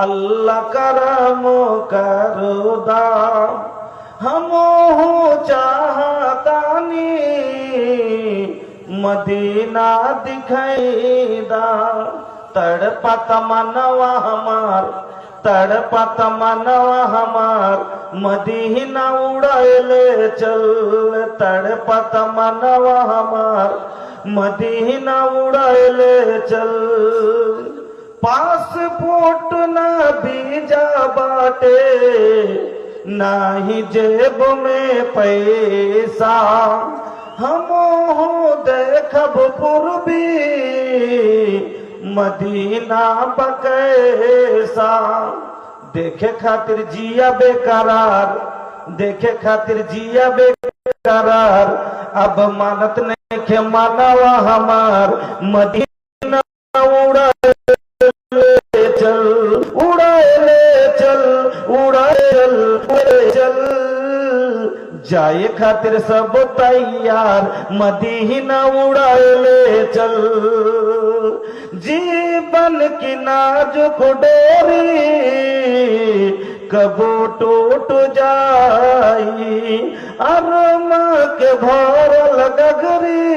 अल्लाह करम करो दाम हम चाहतानी, मदीना दिखाई दा तड़पत मनवा हमार, तड़पत मनवा हमार, मदीना उड़ैले चल। तड़पत मनवा हमार, मदीना उड़ैले चल। पासपोर्ट बीजा बाटे, नाही जेब में पैसा। हम देखब पूर्वी, मदीना बकैसा देखे खातिर जिया बेकरार, देखे खातिर जिया बेकरार। अब मानत नहीं के मानवा हमार, मदीना उड़ा उड़ाए चल। जाए खातिर सब तैयार, मदीना उड़ाए ले चल। जीवन की नाजुक डोरी, कबो टूट जाई। अरमा के भरल गगरी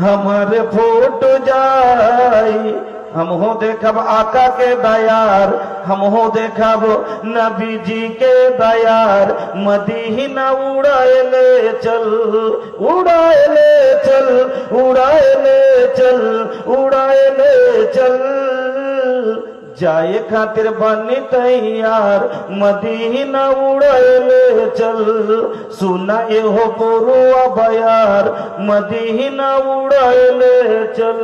हमर फूट जाई। हम हो देखब आका के दयार हम हो देखब नबी जी के दयार। मदीना उड़ाएले चल उड़ाएले चल उड़ाएले चल उड़ाएले चल। जाए खातिर बनी तैयार, मदीना उड़ाएले चल। सुना एहो पुरुआ बयार, मदीना उड़ाएले चल।